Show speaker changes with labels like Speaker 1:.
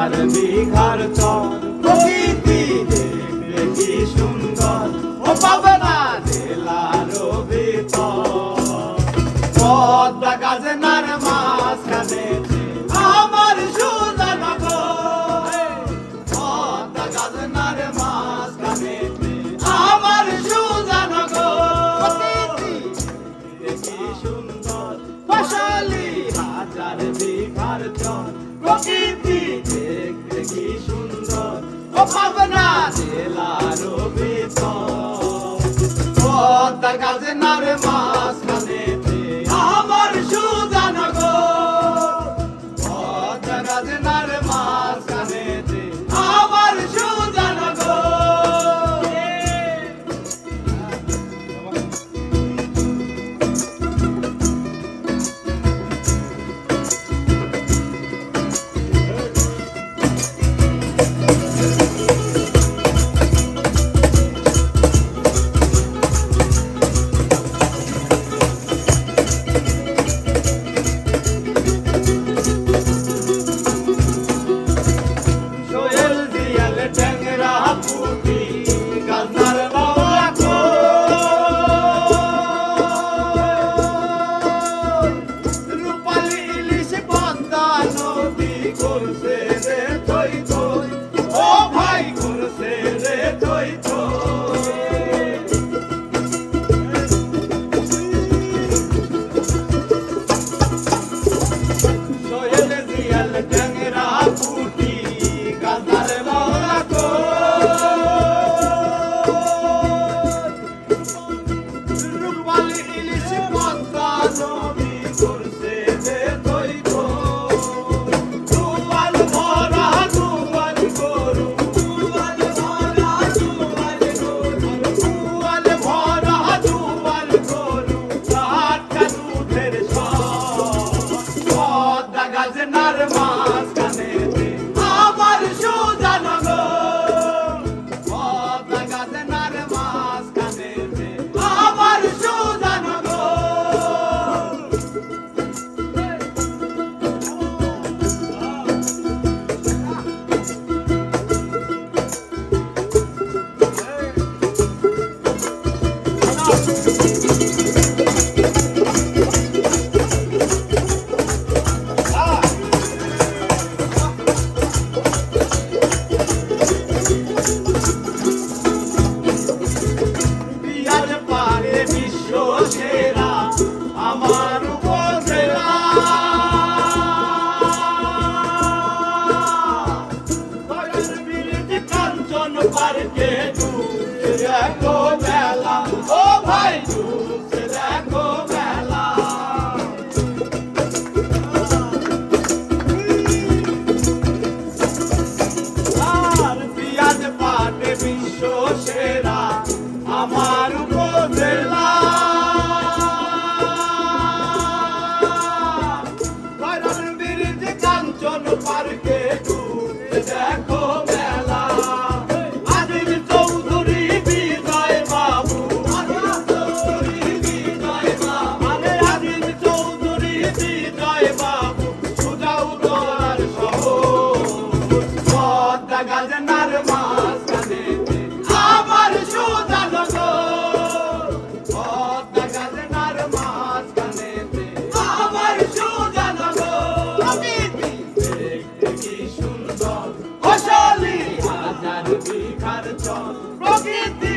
Speaker 1: তার বিঘার চর। প্রকৃতি দেখলে কি সুন্দর। ও পাবে না কি সুন্দর? ও পাবনা জেলার বেতন পদ্মা কাজে নারে মা parque tu, que গাজনার মাছ কাঁদেতে আমার সুদানো গো। পদ্মা গাজনার মাছ কাঁদেতে আমার সুদানো গো। প্রকৃতি দেখতে কি সুন্দর। কোশালি হাজার বিঘার চল প্রকৃতি